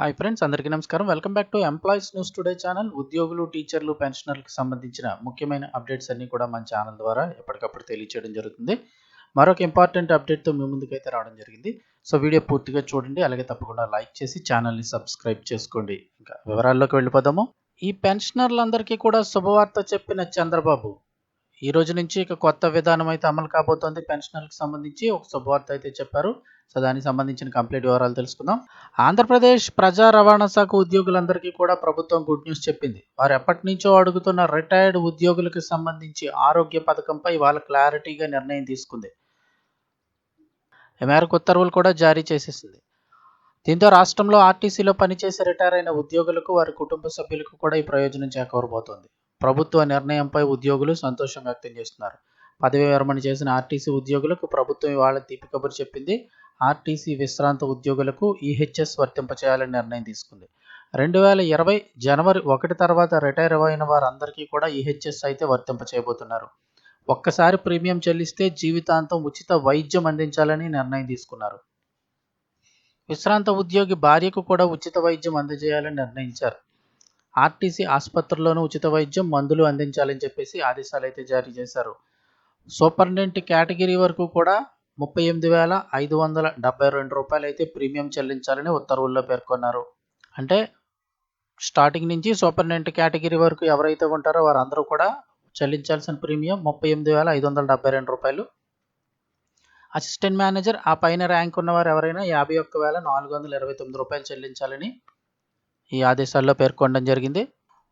Hi friends అందరికీ నమస్కారం. Welcome back to employees news today channel ఉద్యోగులు టీచర్లు పెన్షనర్లకు సంబంధించిన ముఖ్యమైన అప్డేట్స్ అన్నీ కూడా మన ఛానల్ ద్వారా ఎప్పటికప్పుడు తెలియచేయడం జరుగుతుంది. మరొక ఇంపార్టెంట్ అప్డేట్తో మీ ముందుకైతే రావడం జరిగింది. సో వీడియో పూర్తిగా చూడండి. అలాగే తప్పకుండా లైక్ చేసి ఛానల్ని సబ్స్క్రైబ్ చేసుకోండి. ఇంకా వివరాల్లోకి వెళ్ళిపోదాము. ఈ పెన్షనర్లందరికీ కూడా శుభవార్త చెప్పిన చంద్రబాబు ఈ రోజు నుంచి ఇక కొత్త విధానం అయితే అమలు కాబోతోంది. పెన్షనర్లకు సంబంధించి ఒక శుభవార్త అయితే చెప్పారు. సో దానికి సంబంధించిన కంప్లీట్ వివరాలు తెలుసుకుందాం. ఆంధ్రప్రదేశ్ ప్రజా రవాణా శాఖ ఉద్యోగులందరికీ కూడా ప్రభుత్వం గుడ్ న్యూస్ చెప్పింది. వారు ఎప్పటి నుంచో అడుగుతున్న రిటైర్డ్ ఉద్యోగులకు సంబంధించి ఆరోగ్య పథకంపై వాళ్ళ క్లారిటీగా నిర్ణయం తీసుకుంది. మేరకు ఉత్తర్వులు కూడా జారీ చేసేసింది. దీంతో రాష్ట్రంలో ఆర్టీసీలో పనిచేసి రిటైర్ అయిన ఉద్యోగులకు వారి కుటుంబ సభ్యులకు కూడా ఈ ప్రయోజనం చేకూరబోతోంది. ప్రభుత్వ నిర్ణయంపై ఉద్యోగులు సంతోషం వ్యక్తం చేస్తున్నారు. పదవి విరమణ చేసిన ఆర్టీసీ ఉద్యోగులకు ప్రభుత్వం ఇవాళ తీపి కబురు చెప్పింది. ఆర్టీసీ విశ్రాంత ఉద్యోగులకు ఈహెచ్ఎస్ వర్తింపచేయాలని నిర్ణయం తీసుకుంది. రెండు వేల ఇరవై జనవరి ఒకటి తర్వాత రిటైర్ అయిన వారందరికీ కూడా ఈహెచ్ఎస్ అయితే వర్తింపచేయబోతున్నారు. ఒక్కసారి ప్రీమియం చెల్లిస్తే జీవితాంతం ఉచిత వైద్యం అందించాలని నిర్ణయం తీసుకున్నారు. విశ్రాంత ఉద్యోగి భార్యకు కూడా ఉచిత వైద్యం అందజేయాలని నిర్ణయించారు. ఆర్టీసీ ఆసుపత్రుల్లోనూ ఉచిత వైద్యం మందులు అందించాలని చెప్పేసి ఆదేశాలు అయితే జారీ చేశారు. సూపరింటెండెంట్ కేటగిరీ వరకు కూడా ముప్పై ఎనిమిది వేల ఐదు వందల డెబ్బై రెండు రూపాయలు అయితే ప్రీమియం చెల్లించాలని ఉత్తర్వుల్లో పేర్కొన్నారు. అంటే స్టార్టింగ్ నుంచి సూపరింటెండెంట్ కేటగిరీ వరకు ఎవరైతే ఉంటారో వారందరూ కూడా చెల్లించాల్సిన ప్రీమియం ముప్పై ఎనిమిది వేల ఐదు వందల డెబ్బై రెండు రూపాయలు. అసిస్టెంట్ మేనేజర్ ఆ పైన ర్యాంక్ ఉన్నవారు ఎవరైనా యాభై ఒక్క వేల నాలుగు వందల ఇరవై తొమ్మిది రూపాయలు చెల్లించాలని ఈ ఆదేశాల్లో పేర్కొనడం జరిగింది.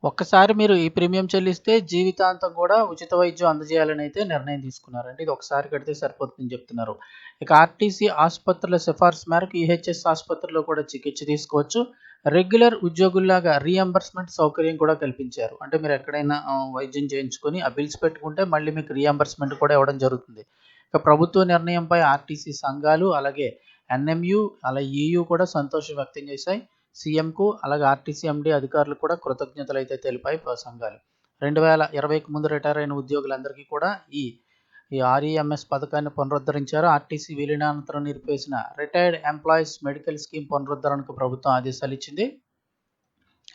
ఒక్కసారి మీరు ఈ ప్రీమియం చెల్లిస్తే జీవితాంతం కూడా ఉచిత వైద్యం అందజేయాలని అయితే నిర్ణయం తీసుకున్నారు అంటే ఇది ఒకసారి కడితే సరిపోతుందని చెప్తున్నారు. ఇక ఆర్టీసీ ఆసుపత్రుల సిఫార్సు మేరకు ఈహెచ్ఎస్ ఆసుపత్రిలో కూడా చికిత్స తీసుకోవచ్చు. రెగ్యులర్ ఉద్యోగుల్లాగా రీఎంబర్స్మెంట్ సౌకర్యం కూడా కల్పించారు. అంటే మీరు ఎక్కడైనా వైద్యం చేయించుకొని ఆ బిల్స్ పెట్టుకుంటే మళ్ళీ మీకు రీఎంబర్స్మెంట్ కూడా ఇవ్వడం జరుగుతుంది. ఇక ప్రభుత్వ నిర్ణయంపై ఆర్టీసీ సంఘాలు అలాగే ఎన్ఎంయు అలాగే ఈయు కూడా సంతోషం వ్యక్తం చేశాయి. సీఎంకు అలాగే ఆర్టీసీ ఎండి అధికారులు కూడా కృతజ్ఞతలు అయితే తెలిపాయి ప- సంఘాలు. రెండు వేల ఇరవైకి ముందు రిటైర్ అయిన ఉద్యోగులందరికీ కూడా ఈ ఈ ఆర్ఈఎంఎస్ పథకాన్ని పునరుద్ధరించారు. ఆర్టీసీ విలీనానంతరం నిలిపేసిన రిటైర్డ్ ఎంప్లాయీస్ మెడికల్ స్కీమ్ పునరుద్ధరణకు ప్రభుత్వం ఆదేశాలు ఇచ్చింది.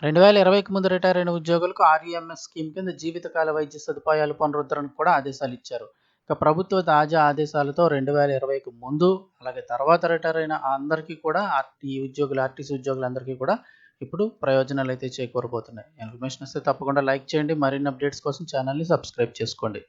రెండు వేల ఇరవైకి ముందు రిటైర్ అయిన ఉద్యోగులకు ఆర్ఈఎంఎస్ స్కీమ్ కింద జీవితకాల వైద్య సదుపాయాలు పునరుద్ధరణకు కూడా ఆదేశాలు ఇచ్చారు. ఇక ప్రభుత్వ తాజా ఆదేశాలతో రెండు వేల ఇరవైకి ముందు అలాగే తర్వాత రిటైర్ అయిన అందరికీ కూడా ఆర్టీ ఉద్యోగులు ఆర్టీసీ ఉద్యోగులందరికీ కూడా ఇప్పుడు ప్రయోజనాలు అయితే చేకూరబోతున్నాయి. ఇన్ఫర్మేషన్ వస్తే తప్పకుండా లైక్ చేయండి. మరిన్ని అప్డేట్స్ కోసం ఛానల్ని సబ్స్క్రైబ్ చేసుకోండి.